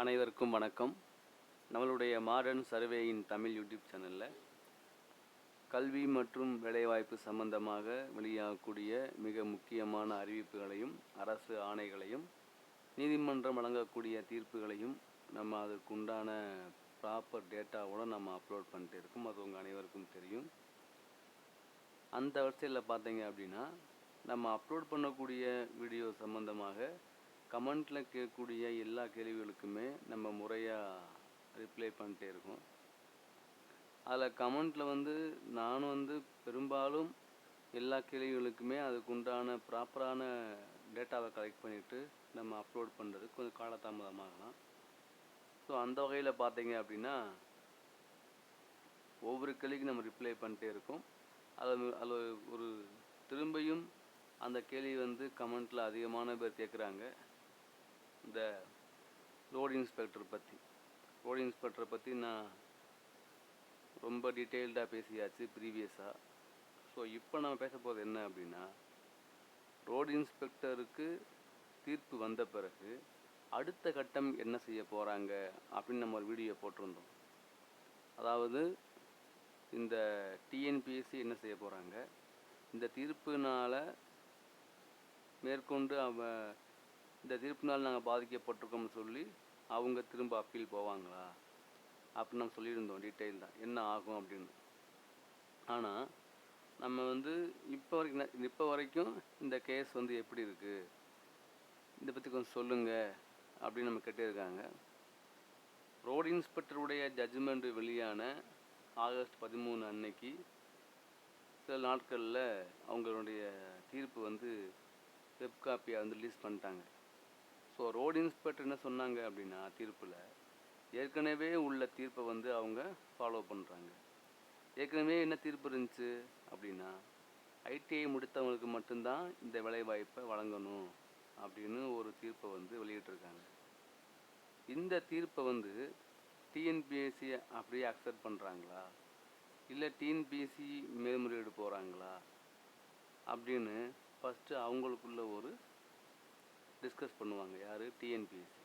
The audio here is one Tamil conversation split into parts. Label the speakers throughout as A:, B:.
A: அனைவருக்கும் வணக்கம். நம்மளுடைய மாடர்ன் சர்வேயின் தமிழ் யூடியூப் சேனலில் கல்வி மற்றும் வேலைவாய்ப்பு சம்பந்தமாக வெளியாகக்கூடிய மிக முக்கியமான அறிவிப்புகளையும் அரசு ஆணைகளையும் நீதிமன்றம் வழங்கக்கூடிய தீர்ப்புகளையும் நம்ம அதற்குண்டான ப்ராப்பர் டேட்டாவோட நம்ம அப்லோட் பண்ணிட்டு இருக்கோம். அது உங்கள் அனைவருக்கும் தெரியும். அந்த வரிசையில் பார்த்தீங்க அப்படின்னா நம்ம அப்லோட் பண்ணக்கூடிய வீடியோ சம்மந்தமாக கமெண்ட்டில் கேட்கக்கூடிய எல்லா கேள்விகளுக்குமே நம்ம முறையாக ரிப்ளை பண்ணிட்டே இருக்கோம். அதில் கமெண்ட்டில் வந்து நானும் வந்து பெரும்பாலும் எல்லா கேள்விகளுக்குமே அதுக்குண்டான ப்ராப்பரான டேட்டாவை கலெக்ட் பண்ணிவிட்டு நம்ம அப்லோட் பண்ணுறது கொஞ்சம் காலதாமதமாகலாம். ஸோ அந்த வகையில் பார்த்தீங்க அப்படின்னா ஒவ்வொரு கேள்விக்கும் நம்ம ரிப்ளை பண்ணிட்டே இருக்கோம். அது அதில் ஒரு திரும்பியும் அந்த கேள்வி வந்து கமெண்ட்டில் அதிகமான பேர் கேட்குறாங்க. இந்த ரோடு இன்ஸ்பெக்டர் பற்றி ரோடு இன்ஸ்பெக்டரை பற்றி நான் ரொம்ப டீட்டெயில்டாக பேசியாச்சு ப்ரீவியஸாக ஸோ இப்போ நம்ம பேச போகிறது என்ன அப்படின்னா ரோடு இன்ஸ்பெக்டருக்கு தீர்ப்பு வந்த பிறகு அடுத்த கட்டம் என்ன செய்ய போகிறாங்க அப்படின்னு நம்ம ஒரு வீடியோ போட்டிருந்தோம். அதாவது இந்த டிஎன்பிஎஸ்சி என்ன செய்ய போகிறாங்க இந்த தீர்ப்புனால் மேற்கொண்டு அவன் இந்த தீர்ப்பினால் நாங்கள் பாதிக்கப்பட்டிருக்கோம்னு சொல்லி அவங்க திரும்ப அப்பீல் போவாங்களா? அப்படின்னு நம்ம சொல்லியிருந்தோம் டீட்டெயில் தான் என்ன ஆகும் அப்படின்னு. ஆனால் நம்ம வந்து இப்போ வரைக்கும் இப்போ வரைக்கும் இந்த கேஸ் வந்து எப்படி இருக்குது இதை பற்றி கொஞ்சம் சொல்லுங்கள் அப்படின்னு நம்ம கேட்டிருக்காங்க. ரோடு இன்ஸ்பெக்டருடைய ஜட்ஜ்மெண்ட் வெளியான ஆகஸ்ட் பதிமூணு அன்னைக்கு சில நாட்களில் அவங்களுடைய தீர்ப்பு வந்து வெப் வந்து ரிலீஸ் பண்ணிட்டாங்க. ஸோ ரோடு இன்ஸ்பெக்டர் என்ன சொன்னாங்க அப்படின்னா தீர்ப்பில் ஏற்கனவே உள்ள தீர்ப்பை வந்து அவங்க ஃபாலோ பண்ணுறாங்க ஏற்கனவே என்ன தீர்ப்பு இருந்துச்சு அப்படின்னா ஐடிஐ முடித்தவங்களுக்கு மட்டும்தான் இந்த வேலைவாய்ப்பை வழங்கணும் அப்படின்னு ஒரு தீர்ப்பை வந்து வெளியிட்டிருக்காங்க. இந்த தீர்ப்பை வந்து டிஎன்பிஎஸ்சி அப்படியே அக்செப்ட் பண்ணுறாங்களா இல்லை டிஎன்பிஎஸ்சி மேல்முறையீடு போகிறாங்களா அப்படின்னு ஃபஸ்ட்டு அவங்களுக்குள்ள ஒரு டிஸ்கஸ் பண்ணுவாங்க. யார்? டிஎன்பிஎஸ்சி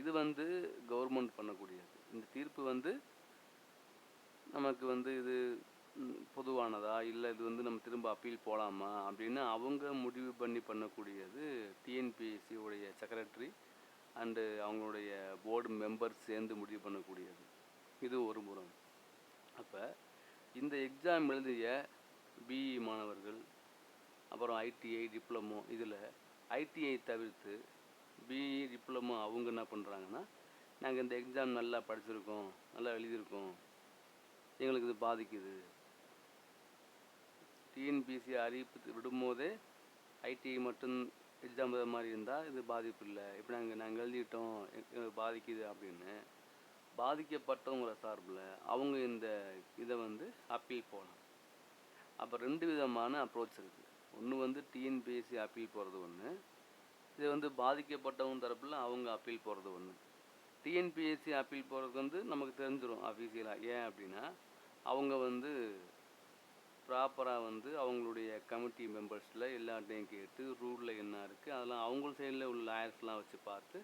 A: இது வந்து கவர்மெண்ட் பண்ணக்கூடியது. இந்த தீர்ப்பு வந்து நமக்கு வந்து இது பொதுவானதா? இல்லை இது வந்து நம்ம திரும்ப அப்பீல் போகலாமா அப்படின்னு அவங்க முடிவு பண்ணி பண்ணக்கூடியது டிஎன்பிஎஸ்சி உடைய செக்ரட்டரி அண்டு அவங்களுடைய போர்டு மெம்பர்ஸ் சேர்ந்து முடிவு பண்ணக்கூடியது. இது ஒரு புறம் அப்போ இந்த எக்ஸாம் எழுதிய பிஇ மாணவர்கள் அப்புறம் ஐடிஐ டிப்ளமோ இதில் ஐடிஐ தவிர்த்து பிஇ டிப்ளமோ அவங்க என்ன பண்ணுறாங்கன்னா நாங்கள் இந்த எக்ஸாம் நல்லா படிச்சிருக்கோம் நல்லா எழுதியிருக்கோம். எங்களுக்கு இது பாதிக்குது. டிஎன்பிசி அறிவிப்பு விடும்போதே ஐடிஐ மட்டும் எக்ஸாம் மாதிரி இருந்தால் இது பாதிப்பு இல்லை. இப்போ நாங்கள் நாங்கள் எழுதிட்டோம் எங்களுக்கு பாதிக்குது அப்படின்னு பாதிக்கப்பட்டவங்கள சார்பில் அவங்க இந்த இதை வந்து அப்பீல் போகலாம் அப்போ ரெண்டு விதமான அப்ரோச் இருக்குது ஒன்று வந்து டிஎன்பிஎஸ்சி அப்பீல் போகிறது ஒன்று இது வந்து பாதிக்கப்பட்டவங்க தரப்பில் அவங்க அப்பீல் போகிறது ஒன்று டிஎன்பிஎஸ்சி அப்பீல் போகிறது வந்து நமக்கு தெரிஞ்சிடும் அஃபீஷியலாக ஏன் அப்படின்னா அவங்க வந்து ப்ராப்பராக வந்து அவங்களுடைய கமிட்டி மெம்பர்ஸில் எல்லாட்டையும் கேட்டு ரூலில் என்ன இருக்குது அதெல்லாம் அவங்க சைடில் உள்ள லாயர்ஸ்லாம் வச்சு பார்த்து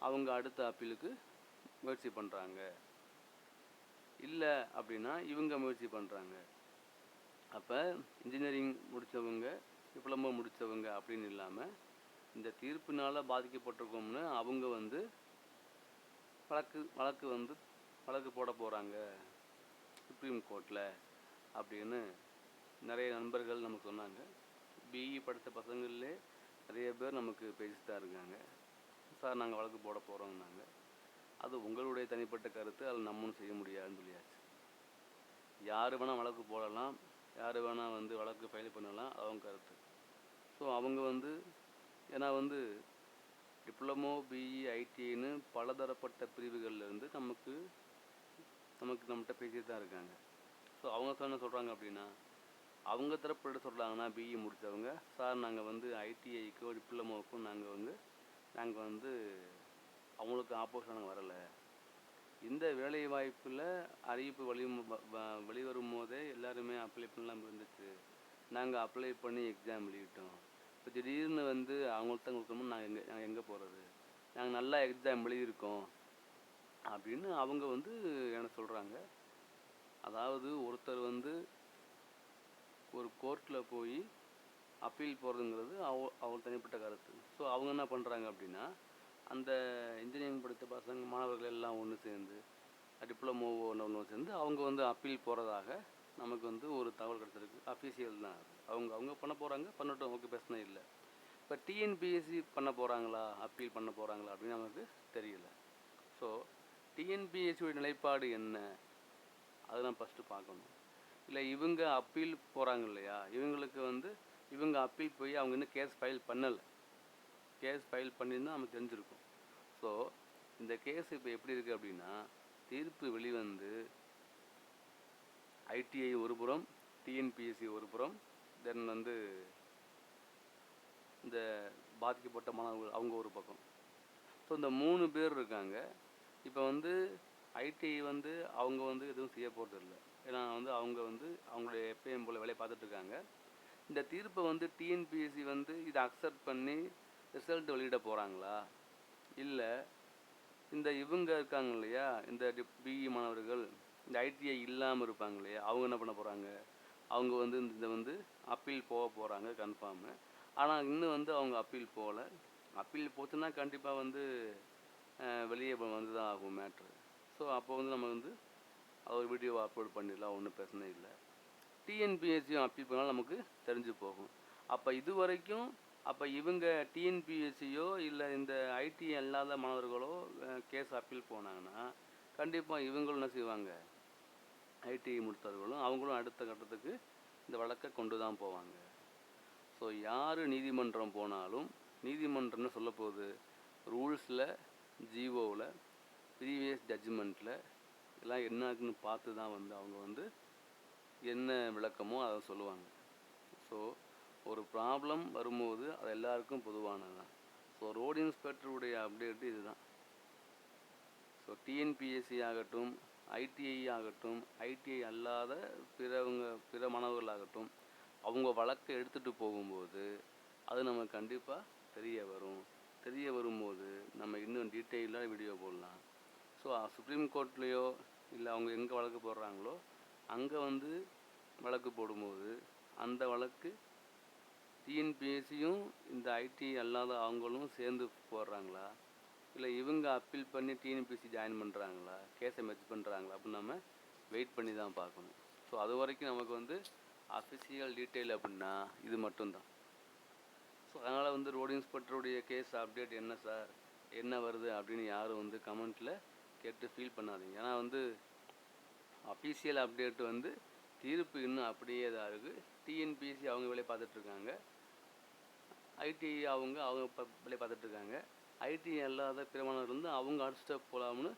A: அவங்க அடுத்த அப்பீலுக்கு முயற்சி பண்ணுறாங்க இல்லை அப்படின்னா இவங்க முயற்சி பண்ணுறாங்க அப்போ இன்ஜினியரிங் முடித்தவங்க டிப்ளமோ முடித்தவங்க அப்படின்னு இல்லாமல் இந்த தீர்ப்பினால் பாதிக்கப்பட்டிருக்கோம்னு அவங்க வந்து வழக்கு வழக்கு வந்து வழக்கு போட போகிறாங்க சுப்ரீம் கோர்ட்டில் அப்படின்னு நிறைய நண்பர்கள் நமக்கு சொன்னாங்க. பிஇ படித்த பசங்கள்லே நிறைய பேர் நமக்கு பேசிட்டு தான் இருக்காங்க. சார் நாங்கள் வழக்கு போட போகிறோம்னாங்க அது உங்களுடைய தனிப்பட்ட கருத்து அதில் நம்மளும் செய்ய முடியாதுன்னு சொல்லியாச்சு. யார் வேணால் வழக்கு போடலாம் யார் வேணால் வந்து வழக்கு ஃபைல் பண்ணலாம் அவங்க கருத்து. ஸோ அவங்க வந்து ஏன்னா வந்து டிப்ளமோ பிஇ ஐடிஐன்னு பலதரப்பட்ட பிரிவுகள்லேருந்து நமக்கு நமக்கு நம்மகிட்ட பேசிட்டு தான் இருக்காங்க. ஸோ அவங்க சொன்ன என்ன சொல்கிறாங்க அப்படின்னா அவங்க தரப்பு சொல்கிறாங்கன்னா பிஇ முடித்தவங்க சார் நாங்கள் வந்து ஐடிஐக்கோ டிப்ளமோவுக்கும் நாங்கள் வந்து நாங்கள் வந்து அவங்களுக்கு ஆப்போசிட் நாங்கள் வரலை. இந்த வேலை வாய்ப்பில் அறிவிப்பு வெளி வெளிவரும் போதே எல்லாருமே அப்ளை பண்ணலாம் இருந்துச்சு. நாங்கள் அப்ளை பண்ணி எக்ஸாம் எழுதிட்டோம். இப்போ திடீர்னு வந்து அவங்கள்ட்ட கொடுக்கணும்னு நாங்கள் எங்கே நாங்கள் எங்கே போகிறது நாங்கள் நல்லா எக்ஸாம் எழுதியிருக்கோம். அப்படின்னு அவங்க வந்து என்ன சொல்கிறாங்க அதாவது ஒருத்தர் வந்து ஒரு கோர்ட்டில் போய் அப்பீல் போகிறதுங்கிறது அவ அவர் தனிப்பட்ட கருத்து. ஸோ அவங்க என்ன பண்ணுறாங்க அப்படின்னா அந்த இன்ஜினியரிங் படித்த பசங்க மாணவர்கள் எல்லாம் ஒன்று சேர்ந்து டிப்ளமோ ஒன்று ஒன்று சேர்ந்து அவங்க வந்து அப்பீல் போகிறதாக நமக்கு வந்து ஒரு தகவல் கிடச்சிருக்கு. அஃபீஷியல் தான் அது. அவங்க அவங்க பண்ண போகிறாங்க பண்ணட்டும். ஓகே பிரச்சனை இல்லை. இப்போ டிஎன்பிஎஸ்சி பண்ண போகிறாங்களா அப்பீல் பண்ண போகிறாங்களா அப்படின்னு நமக்கு தெரியல. ஸோ டிஎன்பிஎஸ்சியோட நிலைப்பாடு என்ன? அதை ஃபஸ்ட்டு பார்க்கணும். இல்லை இவங்க அப்பீல் போகிறாங்க இல்லையா? இவங்களுக்கு வந்து இவங்க அப்பீல் போய் அவங்க இன்னும் கேஸ் ஃபைல் பண்ணலை. கேஸ் ஃபைல் பண்ணியிருந்தால் நமக்கு தெரிஞ்சிருக்கும். ஸோ இந்த கேஸ் இப்போ எப்படி இருக்குது அப்படின்னா தீர்ப்பு வெளிவந்து ஐடிஐ ஒரு புறம் டிஎன்பிஎஸ்சி ஒரு புறம் தென் வந்து இந்த பாதிக்கப்பட்ட மாணவர்கள் அவங்க ஒரு பக்கம். ஸோ இந்த மூணு பேர் இருக்காங்க. இப்போ வந்து ஐடிஐ வந்து அவங்க வந்து எதுவும் செய்ய போகிறது இல்லை. ஏன்னா வந்து அவங்க வந்து அவங்களுடைய எப்பயும் போல் வேலையை பார்த்துட்ருக்காங்க இந்த தீர்ப்பை வந்து டிஎன்பிஎஸ்சி வந்து இதை அக்செப்ட் பண்ணி ரிசல்ட் வெளியிட போகிறாங்களா இல்லை இந்த இவங்க இருக்காங்க இல்லையா? இந்த பிஇ மாணவர்கள் இந்த ஐடிஐ இல்லாமல் இருப்பாங்க இல்லையா அவங்க என்ன பண்ண போகிறாங்க அவங்க வந்து இந்த வந்து அப்பீல் போக போகிறாங்க கன்ஃபார்மு ஆனால் இன்னும் வந்து அவங்க அப்பீல் போகல அப்பீல் போச்சுன்னா கண்டிப்பாக வந்து வெளியே வந்து தான் ஆகும் மேட்ரு ஸோ அப்போ வந்து நம்ம வந்து அவர் வீடியோவை அப்லோட் பண்ணிடலாம் ஒன்றும் பிரச்சனை இல்லை. டிஎன்பிஎஸ்சியும் அப்பீல் பண்ணாலும் நமக்கு தெரிஞ்சு போகும். அப்போ இது வரைக்கும் அப்போ இவங்க டிஎன்பிஎஸ்சியோ இல்லை இந்த ஐடி அல்லாத மாணவர்களோ கேஸ் அப்பீல் போனாங்கன்னா கண்டிப்பாக இவங்களும் என்ன செய்வாங்க? ஐடி முடித்தவர்களும் அவங்களும் அடுத்த கட்டத்துக்கு இந்த வழக்கை கொண்டு தான் போவாங்க. ஸோ யார் நீதிமன்றம் போனாலும் நீதிமன்றம்னு சொல்ல போகுது ரூல்ஸில் ஜிஓவில் ப்ரீவியஸ் ஜட்ஜ்மெண்ட்டில் எல்லாம் என்ன இருக்குன்னு பார்த்து தான் வந்து அவங்க வந்து என்ன விளக்கமோ அதை சொல்லுவாங்க. ஸோ ஒரு ப்ராப்ளம் வரும்போது அது எல்லாருக்கும் பொதுவானது தான். ஸோ ரோடு இன்ஸ்பெக்டருடைய அப்டேட்டு இதுதான் ஸோ டிஎன்பிஎஸ்சி ஆகட்டும் ஐடிஐ ஆகட்டும் ஐடிஐ அல்லாத பிறவங்க பிற மாணவர்களாகட்டும் அவங்க வழக்கை எடுத்துகிட்டு போகும்போது அது நம்ம கண்டிப்பாக தெரிய வரும். தெரிய வரும்போது நம்ம இன்னும் டீட்டெயிலாக வீடியோ போடலாம். ஸோ சுப்ரீம் கோர்ட்லேயோ இல்லை அவங்க எங்கே வழக்கு போடுறாங்களோ அங்கே வந்து வழக்கு போடும்போது அந்த வழக்கு டிஎன்பிஎஸ்சியும் இந்த ஐடி அல்லாத அவங்களும் சேர்ந்து போடுறாங்களா? இல்லை இவங்க அப்பீல் பண்ணி டிஎன்பிஎஸ்சி ஜாயின் பண்ணுறாங்களா கேஸை மெச் பண்ணுறாங்களா அப்படின்னு நம்ம வெயிட் பண்ணி தான் பார்க்கணும். ஸோ அது வரைக்கும் நமக்கு வந்து அஃபிஷியல் டீட்டெயில் அப்படின்னா இது மட்டும்தான். ஸோ அதனால் வந்து ரோடு இன்ஸ்பெக்டருடைய கேஸ் அப்டேட் என்ன சார் என்ன வருது? அப்படின்னு யாரும் வந்து கமெண்ட்டில் கேட்டு ஃபீல் பண்ணாதீங்க. ஏன்னா வந்து அஃபீஷியல் அப்டேட் வந்து தீர்ப்பு இன்னும் அப்படியே தான் இருக்குது டிஎன்பிஎஸ்சி அவங்க வேலையை பார்த்துட்ருக்காங்க ஐடி அவங்க அவங்க ப வேலையை பார்த்துட்ருக்காங்க ஐடி இல்லாத பிறமானவர் வந்து அவங்க அடுத்த போகலாம்னு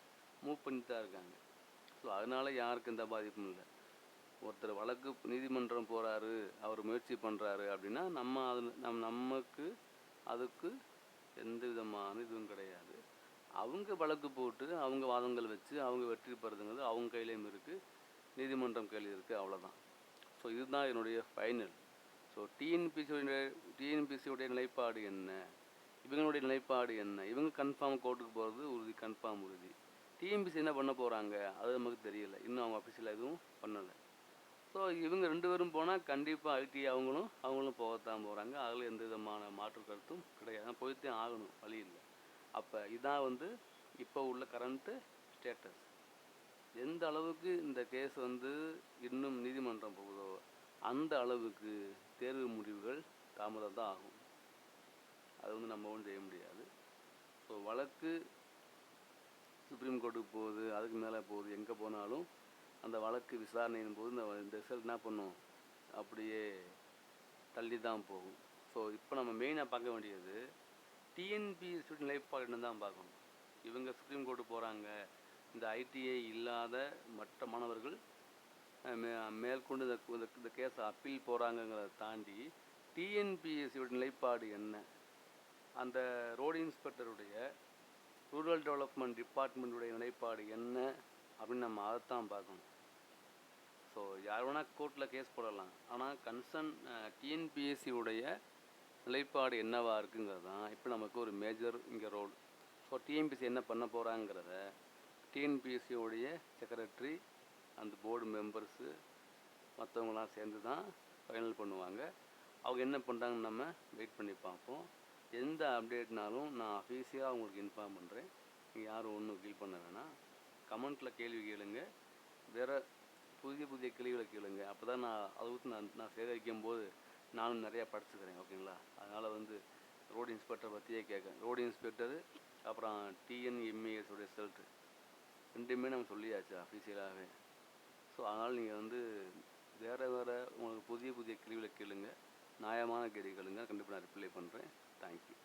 A: மூவ் பண்ணி தான் இருக்காங்க. ஸோ அதனால் யாருக்கும் எந்த பாதிப்பும் இல்லை. ஒருத்தர் வழக்கு நீதிமன்றம் போகிறாரு அவர் முயற்சி பண்ணுறாரு அப்படின்னா நம்ம அது நம் நமக்கு அதுக்கு எந்த விதமான இதுவும் கிடையாது. அவங்க வழக்கு போட்டு அவங்க வாதங்கள் வச்சு அவங்க வெற்றி பெறுதுங்கிறது அவங்க கையிலையும் இருக்குது நீதிமன்றம் கையில் இருக்குது அவ்வளோதான் ஸோ இதுதான் என்னுடைய ஃபைனல் ஸோ டிஎன்பிசியுடைய டிஎன்பிசியுடைய நிலைப்பாடு என்ன? இவங்களுடைய நிலைப்பாடு என்ன? இவங்க கன்ஃபார்ம் கோர்ட்டுக்கு போகிறது உறுதி கன்ஃபார்ம் உறுதி. டிஎம்பிசி என்ன பண்ண போகிறாங்க அது நமக்கு தெரியல. இன்னும் அவங்க ஆஃபீஸில் எதுவும் பண்ணலை. ஸோ இவங்க ரெண்டு பேரும் போனால் கண்டிப்பாக ஐடி அவங்களும் அவங்களும் போகத்தான் போகிறாங்க அதில் எந்த விதமான மாற்று கருத்தும் கிடையாது. போய்த்தே ஆகணும். வழி இல்லை. அப்போ இதான் வந்து இப்போ உள்ள கரண்ட்டு ஸ்டேட்டஸ் எந்த அளவுக்கு இந்த கேஸ் வந்து இன்னும் நீதிமன்றம் போகுதோ அந்த அளவுக்கு தேர்வு முடிவுகள் தாமதம் தான் ஆகும். அது வந்து நம்ம ஒன்றும் செய்ய முடியாது. ஸோ வழக்கு சுப்ரீம் கோர்ட்டுக்கு போகுது அதுக்கு மேலே போகுது எங்கே போனாலும் அந்த வழக்கு விசாரணையின் போது இந்த இந்த ரிசல்ட் என்ன பண்ணும்? அப்படியே தள்ளி தான் போகும். ஸோ இப்போ நம்ம மெயினாக பார்க்க வேண்டியது டிஎன்பிஎஸ்சி நிலைப்பாடு தான் பார்க்கணும். இவங்க சுப்ரீம் கோர்ட்டு போகிறாங்க இந்த ஐடிஐ இல்லாத மற்ற மாணவர்கள் மே மேற்கொண்டு இந்த- இந்த கேஸை அப்பீல் போகிறாங்கங்கிறத தாண்டி டிஎன்பிஎஸ்சியோட நிலைப்பாடு என்ன? அந்த ரோடு இன்ஸ்பெக்டருடைய ரூரல் டெவலப்மெண்ட் டிபார்ட்மெண்ட்டுடைய நிலைப்பாடு என்ன அப்படின்னு நம்ம அதைத்தான் பார்க்கணும். ஸோ யார் வேணால் கோர்ட்டில் கேஸ் போடலாம். ஆனால் கன்சர்ன் டிஎன்பிஎஸ்சியுடைய நிலைப்பாடு என்னவாக இருக்குங்கிறது தான் இப்போ நமக்கு ஒரு மேஜர் இங்கே ரோல். ஸோ டிஎன்பிஎஸ்சி என்ன பண்ண போகிறாங்கிறத டிஎன்பிஎஸ்சியோடைய செக்ரட்டரி அந்த போர்டு மெம்பர்ஸு மற்றவங்களாம் சேர்ந்து தான் ஃபைனல் பண்ணுவாங்க. அவங்க என்ன பண்ணுறாங்கன்னு நம்ம வெயிட் பண்ணி பார்ப்போம். எந்த அப்டேட்னாலும் நான் அஃபீஷியலாக உங்களுக்கு இன்ஃபார்ம் பண்ணுறேன் நீங்கள் யாரும் ஒன்றும் ஃபீல் பண்ண வேணாம் கமெண்ட்டில் கேள்வி கேளுங்க. வேறு புதிய புதிய கேள்விகளை கேளுங்க. அப்போ தான் நான் அதை நான் நான் சேகரிக்கும் போது நானும் நிறையா படிச்சுக்கிறேன் ஓகேங்களா? அதனால் வந்து ரோடு இன்ஸ்பெக்டர் பற்றியே கேட்குறேன் ரோடு இன்ஸ்பெக்டரு அப்புறம் டிஎன்எம்ஏஎஸ் உடைய ரிசல்ட்டு ரெண்டுமே நம்ம சொல்லியாச்சு அஃபீஷியலாகவே ஸோ அதனால் நீங்கள் வந்து வேறு வேறு உங்களுக்கு புதிய புதிய கேள்விகளை கேளுங்க. நியாயமான கேள்வி கேளுங்க. கண்டிப்பாக நான் ரிப்ளை பண்ணுறேன் Thank you.